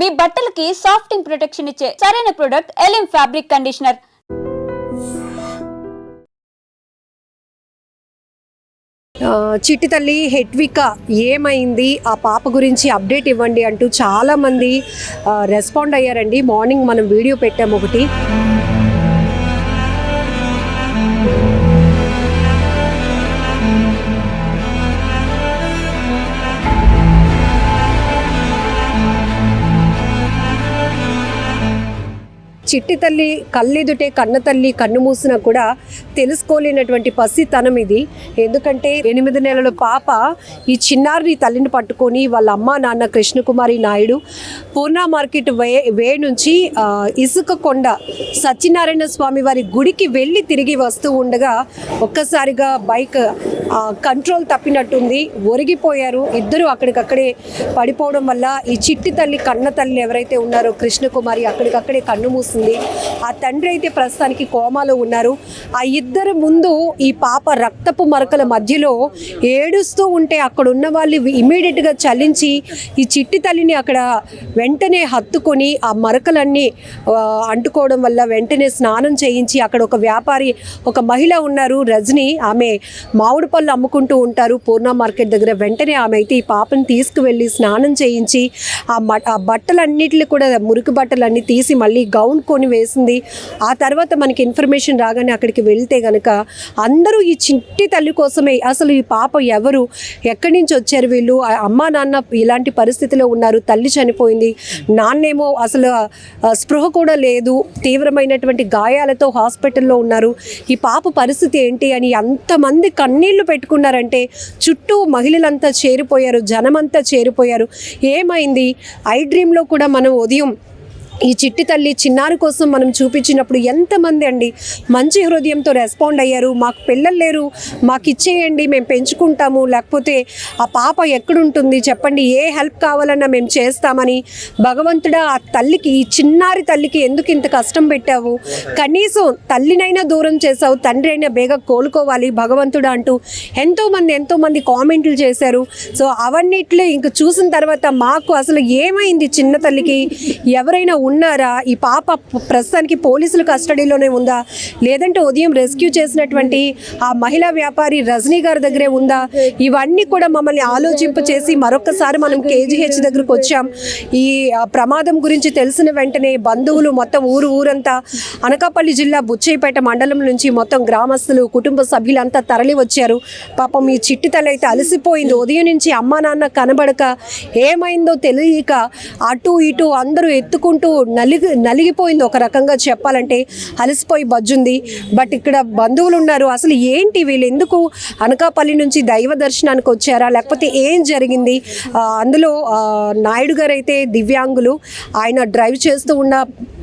మీ బట్టలకి సాఫ్టింగ్ ప్రొటెక్షన్ ఇచ్చే సరైన ప్రొడక్ట్ ఎలిమ్ ఫ్యాబ్రిక్ కండిషనర్ చిట్టి తల్లి హెట్విక ఏమైంది? ఆ పాప గురించి అప్డేట్ ఇవ్వండి అంటూ చాలామంది రెస్పాండ్ అయ్యారండి. మార్నింగ్ మనం వీడియో పెట్టాము ఒకటి. చిట్టి తల్లి కళ్ళెదుటే కన్న తల్లి కన్ను మూసినా కూడా తెలుసుకోలేనటువంటి పసితనం ఇది. ఎందుకంటే ఎనిమిది నెలల పాప ఈ చిన్నారిని తల్లిని పట్టుకొని వాళ్ళ అమ్మ నాన్న Krishnakumari Naidu Purna market way way నుంచి ఇసుక కొండ సత్యనారాయణ స్వామి వారి గుడికి వెళ్ళి తిరిగి వస్తూ ఉండగా ఒక్కసారిగా బైక్ కంట్రోల్ తప్పినట్టుంది. ఒరిగిపోయారు. ఇద్దరు అక్కడికక్కడే పడిపోవడం వల్ల ఈ చిట్టి తల్లి కన్న తల్లి ఎవరైతే ఉన్నారో కృష్ణకుమారి అక్కడికక్కడే కన్ను మూసింది ఆ తండ్రి అయితే ప్రస్తుతానికి కోమాలో ఉన్నారు. ఆ ఇద్దరు ముందు ఈ పాప రక్తపు మరకల మధ్యలో ఏడుస్తూ ఉంటే అక్కడ ఉన్న వాళ్ళు ఇమీడియట్గా చలించి ఈ చిట్టి తల్లిని అక్కడ వెంటనే హత్తుకొని ఆ మరకలన్నీ అంటుకోవడం వల్ల వెంటనే స్నానం చేయించి అక్కడ ఒక వ్యాపారి ఒక మహిళ ఉన్నారు రజని. ఆమె మామిడి పళ్ళు అమ్ముకుంటూ ఉంటారు. పూర్ణ మార్కెట్ దగ్గర వెంటనే ఆమె అయితే ఈ పాపని తీసుకువెళ్ళి స్నానం చేయించి ఆ మ ఆ బట్టలన్నిటిని కూడా మురికి బట్టలన్నీ తీసి మళ్ళీ గౌన్ కొని వేసింది. ఆ తర్వాత మనకి ఇన్ఫర్మేషన్ రాగానే అక్కడికి వెళ్తే గనక అందరూ ఈ చిట్టి తల్లి కోసమే అసలు ఈ పాప ఎవరు? ఎక్కడి నుంచి వచ్చారు వీళ్ళు? ఆ అమ్మా నాన్న ఇలాంటి పరిస్థితిలో ఉన్నారు. తల్లి చనిపోయింది. నాన్నేమో అసలు స్పృహ కూడా లేదు. తీవ్రమైనటువంటి గాయాలతో హాస్పిటల్లో ఉన్నారు. ఈ పాప పరిస్థితి ఏంటి అని అంతమంది కన్నీళ్ళు పెట్టుకున్నారంటే చుట్టూ మహిళలంతా చేరిపోయారు జనమంతా చేరిపోయారు. ఏమైంది? ఐ డ్రీమ్లో కూడా మనం ఉదయం ఈ చిట్టి తల్లి చిన్నారి కోసం మనం చూపించినప్పుడు ఎంతమంది అండి మంచి హృదయంతో రెస్పాండ్ అయ్యారు. మాకు పిల్లలు లేరు. మాకు ఇచ్చేయండి మేము పెంచుకుంటాము. లేకపోతే ఆ పాప ఎక్కడుంటుంది? చెప్పండి ఏ హెల్ప్ కావాలన్నా మేము చేస్తామని భగవంతుడా ఆ తల్లికి ఈ చిన్నారి తల్లికి ఎందుకు ఇంత కష్టం పెట్టావు? కనీసం తల్లినైనా దూరం చేసావు తండ్రి అయినా బేగ కోలుకోవాలి భగవంతుడా అంటూ ఎంతోమంది ఎంతోమంది కామెంట్లు చేశారు. సో అవన్నిట్లో ఇంక చూసిన తర్వాత మాకు అసలు ఏమైంది చిన్న తల్లికి? ఎవరైనా ఉన్నారా? ఈ పాప ప్రస్తుతానికి పోలీసులు కస్టడీలోనే ఉందా? లేదంటే ఉదయం రెస్క్యూ చేసినటువంటి ఆ మహిళా వ్యాపారి రజనీ గారి దగ్గరే ఉందా? ఇవన్నీ కూడా మమ్మల్ని ఆలోచింపు చేసి మరొకసారి మనం కేజీహెచ్ దగ్గరకు వచ్చాం. ఈ ప్రమాదం గురించి తెలిసిన వెంటనే బంధువులు మొత్తం ఊరు ఊరంతా అనకాపల్లి జిల్లా బుచ్చయ్యపేట మండలం నుంచి మొత్తం గ్రామస్తులు కుటుంబ సభ్యులంతా తరలి వచ్చారు. పాపం ఈ చిట్టి తల్లి అయితే అలసిపోయింది. ఉదయం నుంచి అమ్మా నాన్న కనబడక ఏమైందో తెలియక అటు ఇటు అందరూ ఎత్తుకుంటూ నలిగి నలిగిపోయింది ఒక రకంగా చెప్పాలంటే అలసిపోయి బజ్జుంది. బట్ ఇక్కడ బంధువులు ఉన్నారు అసలు ఏంటి వీళ్ళు? ఎందుకు అనకాపల్లి నుంచి దైవ దర్శనానికి వచ్చారా? లేకపోతే ఏం జరిగింది? అందులో నాయుడు గారు అయితే దివ్యాంగులు ఆయన డ్రైవ్ చేస్తూ ఉన్న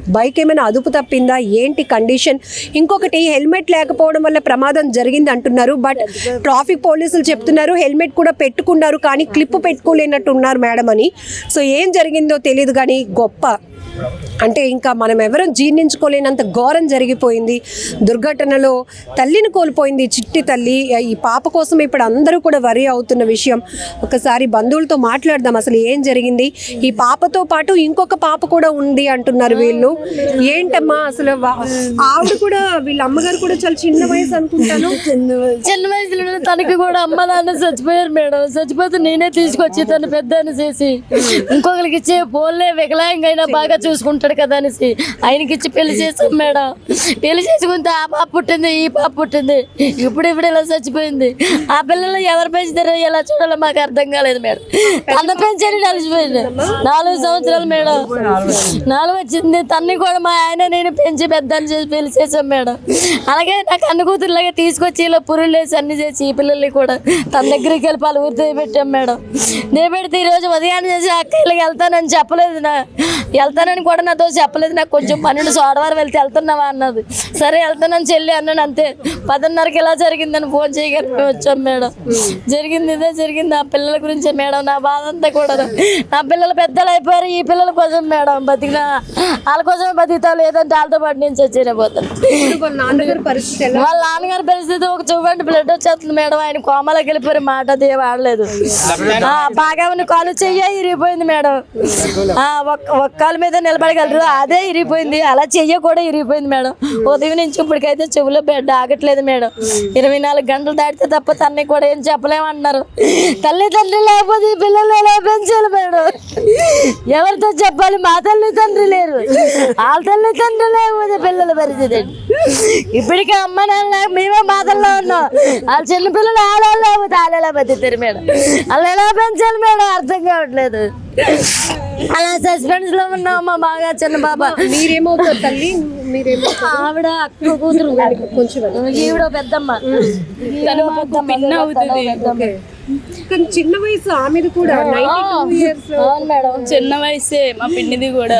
బైక్ ఏమైనా అదుపు తప్పిందా? ఏంటి కండిషన్? ఇంకొకటి హెల్మెట్ లేకపోవడం వల్ల ప్రమాదం జరిగింది అంటున్నారు. బట్ ట్రాఫిక్ పోలీసులు చెప్తున్నారు హెల్మెట్ కూడా పెట్టుకున్నారు కానీ క్లిప్ పెట్టుకోలేనట్టు ఉన్నారు మేడం అని. సో ఏం జరిగిందో తెలియదు కానీ గొప్ప. అంటే ఇంకా మనం ఎవరూ జీర్ణించుకోలేనంత ఘోరం జరిగిపోయింది. దుర్ఘటనలో తల్లిని కోల్పోయింది చిట్టి తల్లి. ఈ పాప కోసం ఇప్పుడు అందరూ కూడా వరి అవుతున్న విషయం. ఒకసారి బంధువులతో మాట్లాడదాం అసలు ఏం జరిగింది? ఈ పాపతో పాటు ఇంకొక పాప కూడా ఉంది అంటున్నారు వీళ్ళు. ఏంటమ్మా అసలు ఆవిడ కూడా వీళ్ళ అమ్మగారు కూడా చాలా చిన్న వయసు అనుకుంటాను. చిన్న వయసులో తనకి కూడా అమ్మ నాన్న చచ్చిపోయారు మేడం. చచ్చిపోతే నేనే తీసుకొచ్చి తను పెద్ద చేసి ఇంకొకరికి ఇచ్చే పోలే వికలాంగా అయినా బాగా చూసుకుంటాడు కదా అనేసి ఆయనకి ఇచ్చి పెళ్ళి చేసాం మేడం. పెళ్ళి చేసుకుంటే ఆ పాప పుట్టింది ఈ పాప పుట్టింది. ఇప్పుడు ఇప్పుడు ఇలా చచ్చిపోయింది. ఆ పిల్లలు ఎవరు పెంచుతారో ఎలా చూడాలో మాకు అర్థం కాలేదు మేడం. తన పెంచని కలిసిపోయింది నాలుగు సంవత్సరాలు మేడం. నాలుగు వచ్చింది తన్ని కూడా మా ఆయన నేను పెంచి పెద్దని చేసి పెళ్ళి చేసాం మేడం. అలాగే నాకు అన్న కూతురులాగా తీసుకొచ్చి ఇలా పురులు వేసి అన్ని చేసి ఈ పిల్లల్ని కూడా తన దగ్గరికి వెళ్ళి పాలు ఊరితో పెట్టాం మేడం. నేను పెడితే ఈరోజు ఉదయాన్నే చేసి అక్క ఇళ్ళకి వెళ్తానని చెప్పలేదు నా వెళ్తానని కూడా నాతో చెప్పలేదు. నాకు కొంచెం పన్నెండు సోడవారం వెళ్తే వెళ్తున్నావా అన్నది. సరే వెళ్తానని చెల్లి అన్నాను అంతే. పదిన్నరకి ఇలా జరిగిందని ఫోన్ చేయగానే మేము వచ్చాం మేడం. జరిగింది ఇదే జరిగింది. ఆ పిల్లల గురించి మేడం నా బాధ అంతా కూడా నా పిల్లలు పెద్దలు అయిపోయారు ఈ పిల్లల కోసం మేడం బతికిన. వాళ్ళ కోసం బతుకుతా లేదంటే వాళ్ళతో పాటు నేను చచ్చిన పోతాను వాళ్ళ నాన్నగారి పరిస్థితి ఎలా? వాళ్ళ నాన్నగారి పరిస్థితి ఒక చూడండి బ్లడ్ వచ్చేస్తుంది మేడం. ఆయన కోమలోకి వెళ్ళిపోయి మాట అది వాడలేదు. ఆ, బాగా ఉన్న కాలు చెయ్య ఇరిగిపోయింది మేడం. ఒక్క కాలు మీద నిలబడగలరు అదే ఇరిగిపోయింది. అలా చెయ్య కూడా ఇరిగిపోయింది మేడం. ఉదయం నుంచి ఇప్పటికైతే చెవులో బెడ్ ఆగట్లేదు మేడం. ఇరవై నాలుగు గంటలు దాటితే తప్ప తన్ని కూడా ఏం చెప్పలేమంటున్నారు. తల్లిదండ్రులు లేకపోతే ఈ పిల్లలు ఎలా పెంచాలి మేడం? ఎవరితో చెప్పాలి? మా తల్లిదండ్రులు లేరు. వాళ్ళ తల్లిదండ్రులు లేకపోతే పిల్లల పరిస్థితి? ఇప్పటికే అమ్మ నాన్న మేమే బాధల్లో ఉన్నాం. వాళ్ళ చిన్న పిల్లలు ఆడవాళ్ళు లేకపోతే ఎలా బతుకుతారు మేడం వాళ్ళు ఎలా పెంచాలి మేడం? అర్థం కావట్లేదు. అలా సస్పెన్స్లో ఉన్నాం మా బాగా చిన్న బాబా మీరేమవుతారు తల్లి మీరేమో ఆవిడ అక్క కూతురు. కొంచెం ఈవిడ పెద్దమ్మ. కానీ చిన్న వయసు ఆమెది కూడా. నైన్టీ టూ ఇయర్స్ అవును మేడం. చిన్న వయసే మా పిన్నిది కూడా.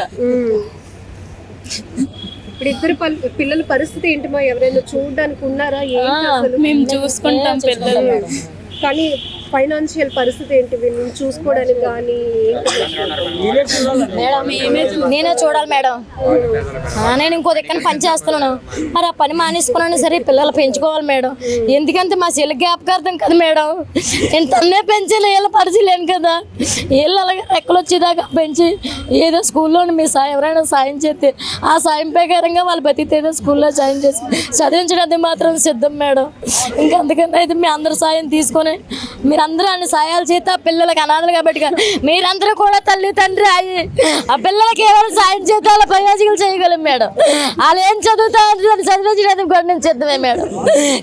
ఇప్పుడు ఇద్దరు పల్- పిల్లల పరిస్థితి ఏంటి మా ఎవరైనా చూడడానికి ఉన్నారా? ఏంటి అసలు? మేము చూసుకుంటాం పిల్లలు కానీ ఫైనాన్షియల్ పరిస్థితి ఏంటి? వీళ్ళని చూసుకోవడానికి కానీ మేడం నేనే చూడాలి మేడం. నేను ఇంకో దగ్గర పని చేస్తున్నాను. మరి ఆ పని మానేసుకున్నాను సరే పిల్లలు పెంచుకోవాలి మేడం. ఎందుకంటే మా చెల్లి జ్ఞాపకార్థం కదా మేడం. నేను తన్నే పెంచాలి వీళ్ళ పరిచయలేను కదా. వీళ్ళు అలాగే రెక్కలు వచ్చేదాకా పెంచి ఏదో స్కూల్లో మీ సాయం ఎవరైనా సాయం చేస్తే ఆ సాయం ప్రకారంగా వాళ్ళు బతికితే ఏదో స్కూల్లో సాయం చేసి చదివించడానికి మాత్రం సిద్ధం మేడం. ఇంకా అందుకని అయితే మీ అందరి సాయం తీసుకొని మీరందరూ అన్ని సాయాలు చేస్తే ఆ పిల్లలకి అనాథలు కాబట్టి మీరందరూ కూడా తల్లి తండ్రి అయ్యి ఆ పిల్లలకి ఎవరు సాయం చేస్తే వాళ్ళ ప్రయోజకులు చేయగలం మేడం. వాళ్ళు ఏం చదువుతారు దాన్ని చదివించడానికి కూడా సిద్ధమే మేడం.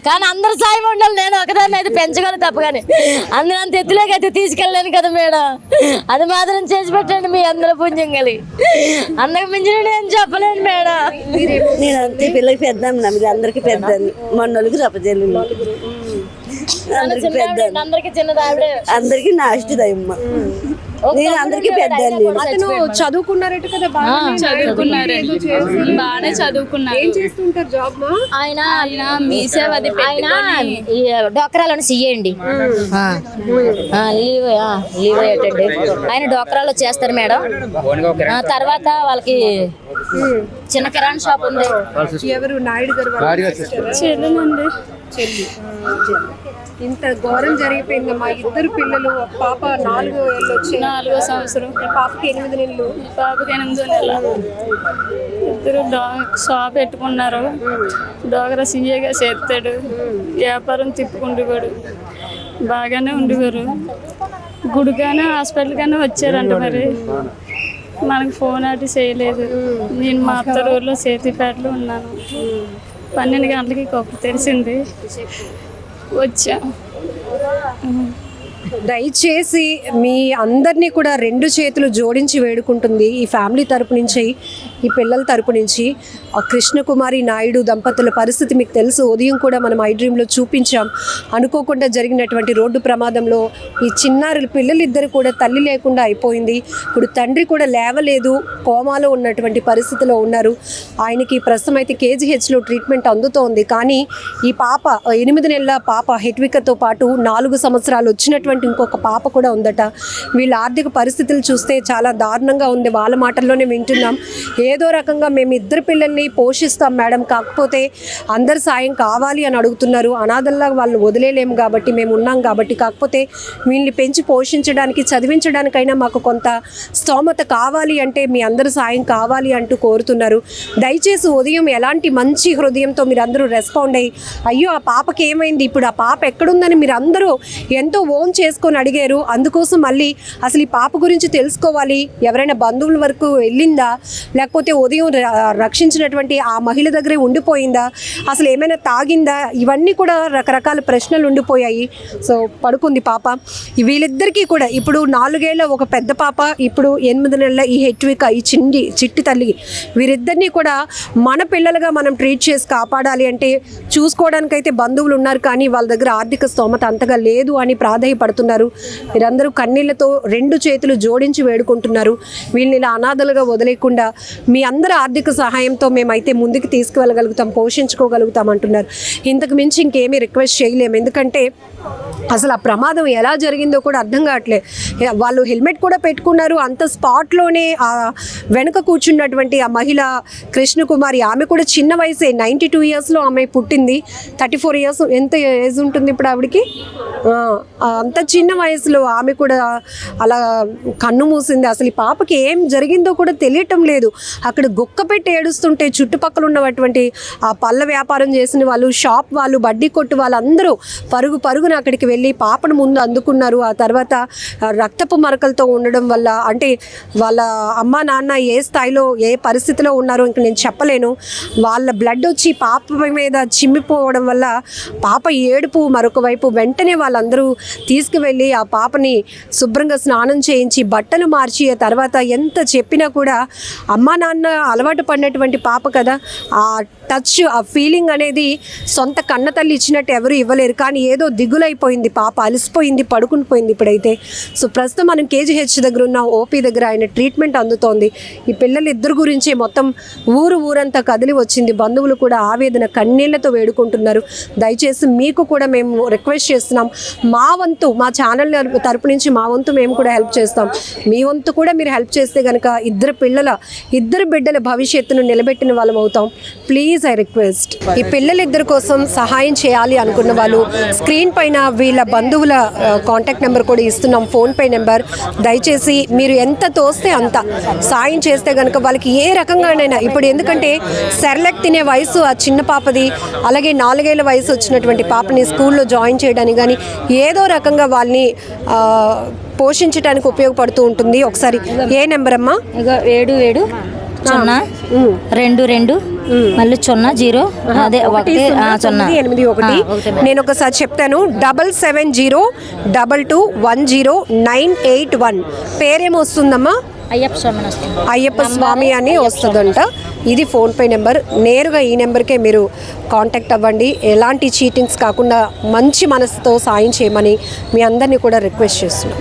కానీ అందరు సాయం ఉండాలి నేను ఒకదాన్ని అయితే పెంచగలను తప్ప కానీ. అందరూ అంత ఎత్తులోకి అయితే తీసుకెళ్ళలేను కదా మేడం. అది మాత్రం చేసి పెట్టండి మీ అందరూ పుణ్యం కలిగి. అందరికి మించిన ఏం చెప్పలేను మేడం. నేను అంతే పిల్లలకి పెద్దాం నమ్మిది అందరికి పెద్దాన్ని మొన్నోళ్ళకి అందరికి పెద్దాన్ని అందరికి నేను అందరికి నేను అతను చదువుకున్నారట కదా చదువుకున్నారండి. బాగానే చదువుకున్నారు. ఏం చేస్తుంటారు జాబ్ మా? ఆయన ఆయన మీ సేవ అది ఆయన డోక్రాలను సియ్యండి లీవ్ ఆ, లీవ్ అయ్యేటండి ఆయన డోక్రాలో చేస్తారు మేడం. ఆ, తర్వాత వాళ్ళకి చిన్న కిరాణా షాప్ ఉంది. ఎవరు? నాయుడు గారు? చెల్లెనండి చెల్లి. ఇంత ఘోరం జరిగిపోయింది మా ఇద్దరు పిల్లలు. ఒక పాప నాలుగు ఏళ్ళు వచ్చి నాలుగో సంవత్సరం. పాపకి ఎనిమిది నెలలు. బాబుకి ఎనిమిదో నెల. ఇద్దరు డా షాప్ పెట్టుకున్నారు. డోగర సీఏగా చేస్తాడు. వ్యాపారం తిప్పుకుండేవాడు బాగానే ఉండేవారు గుడిగానే హాస్పిటల్ గానే వచ్చారంట మరి. మనకు ఫోన్ అటు చేయలేదు. నేను మా అత్త ఊర్లో చేతిపేటలో ఉన్నాను. పన్నెండు గంటలకి కొప్పు తెలిసింది. వచ్చా. దయచేసి మీ అందరినీ కూడా రెండు చేతులు జోడించి వేడుకుంటుంది ఈ ఫ్యామిలీ తరపు నుంచి. ఈ పిల్లల తరపు నుంచి కృష్ణకుమారి నాయుడు దంపతుల పరిస్థితి మీకు తెలుసు. ఉదయం కూడా మనం ఐ డ్రీమ్లో చూపించాం. అనుకోకుండా జరిగినటువంటి రోడ్డు ప్రమాదంలో ఈ చిన్నారులు పిల్లలిద్దరు కూడా తల్లి లేకుండా అయిపోయింది. ఇప్పుడు తండ్రి కూడా లేవలేదు. కోమాలో ఉన్నటువంటి పరిస్థితిలో ఉన్నారు. ఆయనకి ప్రస్తుతం అయితే కేజీహెచ్లో ట్రీట్మెంట్ అందుతోంది. కానీ ఈ పాప ఎనిమిది నెలల పాప హెట్వికతో పాటు నాలుగు సంవత్సరాలు వచ్చినటువంటి ఇంకొక పాప కూడా ఉందట. వీళ్ళ ఆర్థిక పరిస్థితులు చూస్తే చాలా దారుణంగా ఉంది. వాళ్ళ మాటల్లోనే వింటున్నాం. ఏదో రకంగా మేము ఇద్దరు పిల్లల్ని పోషిస్తాం మేడం. కాకపోతే అందరు సాయం కావాలి అని అడుగుతున్నారు. అనాథల్లా వాళ్ళు వదిలేలేము కాబట్టి మేము ఉన్నాం కాబట్టి. కాకపోతే వీళ్ళని పెంచి పోషించడానికి చదివించడానికైనా మాకు కొంత స్తోమత కావాలి అంటే మీ అందరి సాయం కావాలి అంటూ కోరుతున్నారు. దయచేసి ఉదయం ఎలాంటి మంచి హృదయంతో మీరు అందరూ రెస్పాండ్ అయ్యి అయ్యో ఆ పాపకి ఏమైంది? ఇప్పుడు ఆ పాప ఎక్కడుందని మీరు అందరూ ఎంతో ఓన్ చేసుకొని అడిగారు. అందుకోసం మళ్ళీ అసలు ఈ పాప గురించి తెలుసుకోవాలి. ఎవరైనా బంధువుల వరకు వెళ్ళిందా? లేకపోతే లేకపోతే ఉదయం రక్షించినటువంటి ఆ మహిళ దగ్గరే ఉండిపోయిందా? అసలు ఏమైనా తాగిందా? ఇవన్నీ కూడా రకరకాల ప్రశ్నలు ఉండిపోయాయి. సో పడుకుంది పాప. వీళ్ళిద్దరికీ కూడా ఇప్పుడు నాలుగేళ్ళ ఒక పెద్ద పాప ఇప్పుడు ఎనిమిది నెలల ఈ హెట్విక ఈ చిండి చిట్టి తల్లి వీరిద్దరినీ కూడా మన పిల్లలుగా మనం ట్రీట్ చేసి కాపాడాలి అంటే చూసుకోవడానికైతే బంధువులు ఉన్నారు కానీ వాళ్ళ దగ్గర ఆర్థిక స్తోమత అంతగా లేదు అని ప్రాధాయపడుతున్నారు. వీరందరూ కన్నీళ్ళతో రెండు చేతులు జోడించి వేడుకుంటున్నారు. వీళ్ళని ఇలా అనాథలుగా వదిలేకుండా మీ అందరి ఆర్థిక సహాయంతో మేమైతే ముందుకు తీసుకువెళ్ళగలుగుతాం పోషించుకోగలుగుతాం అంటున్నారు. ఇంతకు మించి ఇంకేమీ రిక్వెస్ట్ చేయలేము. ఎందుకంటే అసలు ఆ ప్రమాదం ఎలా జరిగిందో కూడా అర్థం కావట్లేదు వాళ్ళు హెల్మెట్ కూడా పెట్టుకున్నారు. అంత స్పాట్లోనే ఆ వెనుక కూర్చున్నటువంటి ఆ మహిళ కృష్ణకుమారి ఆమె కూడా చిన్న వయసే. నైంటీ టూ ఇయర్స్లో ఆమె పుట్టింది. థర్టీ ఫోర్ ఇయర్స్ ఎంత ఏజ్ ఉంటుంది ఇప్పుడు ఆవిడకి? అంత చిన్న వయసులో ఆమె కూడా అలా కన్ను మూసింది. అసలు ఈ పాపకి ఏం జరిగిందో కూడా తెలియటం లేదు. అక్కడ గుక్క పెట్టి ఏడుస్తుంటే చుట్టుపక్కల ఉన్నటువంటి ఆ పళ్ళ వ్యాపారం చేసిన వాళ్ళు షాప్ వాళ్ళు బడ్డీ కొట్టు వాళ్ళందరూ పరుగు పరుగున అక్కడికి వెళ్ళి పాపను ముందు అందుకున్నారు. ఆ తర్వాత రక్తపు మరకలతో ఉండడం వల్ల అంటే వాళ్ళ అమ్మ నాన్న ఏ స్థాయిలో ఏ పరిస్థితిలో ఉన్నారో ఇంక నేను చెప్పలేను. వాళ్ళ బ్లడ్ వచ్చి పాప మీద చిమ్మిపోవడం వల్ల పాప ఏడుపు మరొక వైపు వెంటనే వాళ్ళందరూ తీసుకువెళ్ళి ఆ పాపని శుభ్రంగా స్నానం చేయించి బట్టలు మార్చి ఆ తర్వాత ఎంత చెప్పినా కూడా అమ్మా నాన్న అలవాటు పడినటువంటి పాప కదా ఆ టచ్ ఆ ఫీలింగ్ అనేది సొంత కన్న తల్లి ఇచ్చినట్టు ఎవరు ఇవ్వలేరు. కానీ ఏదో దిగులైపోయింది పాప అలసిపోయింది పడుకుని పోయింది ఇప్పుడైతే. సో ప్రస్తుతం మనం కేజీహెచ్ దగ్గర ఉన్న ఓపీ దగ్గర ఆయన ట్రీట్మెంట్ అందుతోంది. ఈ పిల్లలు ఇద్దరు గురించి మొత్తం ఊరు ఊరంతా కదిలి వచ్చింది. బంధువులు కూడా ఆవేదన కన్నీళ్ళతో వేడుకుంటున్నారు. దయచేసి మీకు కూడా మేము రిక్వెస్ట్ చేస్తున్నాం. మా వంతు మా ఛానల్ తరపు నుంచి మా వంతు మేము కూడా హెల్ప్ చేస్తాం. మీ వంతు కూడా మీరు హెల్ప్ చేస్తే కనుక ఇద్దరు పిల్లల ఇద్దరు ఇద్దరు బిడ్డల భవిష్యత్తును నిలబెట్టిన వాళ్ళం అవుతాం. ప్లీజ్ ఐ రిక్వెస్ట్ ఈ పిల్లలిద్దరి కోసం సహాయం చేయాలి అనుకున్న వాళ్ళు స్క్రీన్ పైన వీళ్ళ బంధువుల కాంటాక్ట్ నెంబర్ కూడా ఇస్తున్నాం. PhonePe number. దయచేసి మీరు ఎంత తోస్తే అంత సాయం చేస్తే కనుక వాళ్ళకి ఏ రకంగానైనా ఇప్పుడు ఎందుకంటే సెర్లెక్ తినే వయసు ఆ చిన్న పాపది అలాగే నాలుగేళ్ళ వయసు వచ్చినటువంటి పాపని స్కూల్లో జాయిన్ చేయడానికి కానీ ఏదో రకంగా వాళ్ళని పోషించడానికి ఉపయోగపడుతూ ఉంటుంది. ఒకసారి ఏ నెంబర్ అమ్మా ఏడు ఏడు సున్నా రెండు రెండు. మళ్ళీ సున్నా జీరో. అదే ఒకటి సున్నా ఎనిమిది ఒకటి. నేను ఒకసారి చెప్తాను. Double seven zero double two one zero nine eight one. పేరేమో వస్తుందమ్మా? అయ్యప్ప వస్తుంది. అయ్యప్ప స్వామి అని వస్తుందంట. ఇది ఫోన్పే నెంబర్. నేరుగా ఈ నెంబర్కే మీరు కాంటాక్ట్ అవ్వండి. ఎలాంటి చీటింగ్స్ కాకుండా మంచి మనసుతో సాయం చేయమని మీ అందరినీ కూడా రిక్వెస్ట్ చేస్తున్నాం.